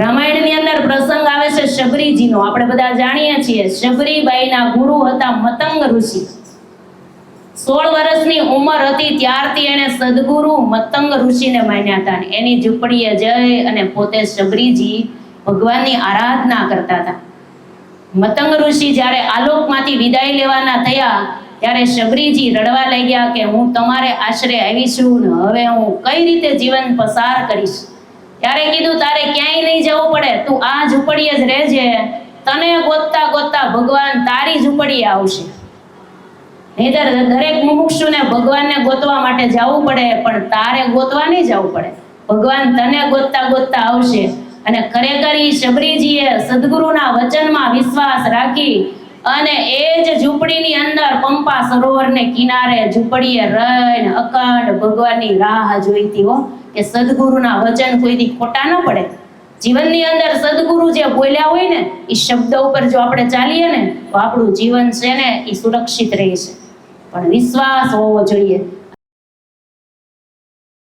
રામાયણની અંદર પ્રસંગ આવે છે શબરીજીનો. આપણે બધા જાણીએ છીએ, શબરીબાઈના ગુરુ હતા મતંગ ઋષિ. સોળ વર્ષની ઉંમર હતી, ત્યારથી એને સદગુરુ મતંગ ઋષિને માન્યા હતા એની ઝૂંપડીએ જઈ અને પોતે શબરીજી ભગવાનની આરાધના કરતા હતા. મતંગ ઋષિ જ્યારે આલોકમાંથી વિદાય લેવાના થયા, ત્યારે શબરીજી રડવા લાગ્યા કે હું તમારે આશરે આવી છું ને હવે હું કઈ રીતે જીવન પસાર કરીશ? ત્યારે કીધું, તારે પડે તું આ ઝૂંપડીએ જ રહેજે. તને ગોતતા ગોતતા ભગવાન તારી ઝૂંપડીએ આવશે. નહીતર દરેક મુમુક્ષુને ભગવાનને ગોતવા માટે જવું પડે, પણ તારે ગોતવા નહીં જવું પડે. ભગવાન તને ગોતતા ગોતતા આવશે અને ખરેખર શબરીજીએ સદગુરુના વચનમાં વિશ્વાસ રાખી અને એ જ ઝૂંપડીની અંદર પંપા સરોવરને કિનારે ઝૂંપડીએ રહીને અખંડ ભગવાનની રાહ જોઈતી હો, કે સદગુરુના વચન કોઈથી ખોટા ન પડે. જીવનની અંદર સદગુરુ જે બોલ્યા હોય ને, એ શબ્દ ઉપર જો આપણે ચાલીએ ને, તો આપણું જીવન છે ને, એ સુરક્ષિત રહે છે પણ વિશ્વાસ હોવો જોઈએ.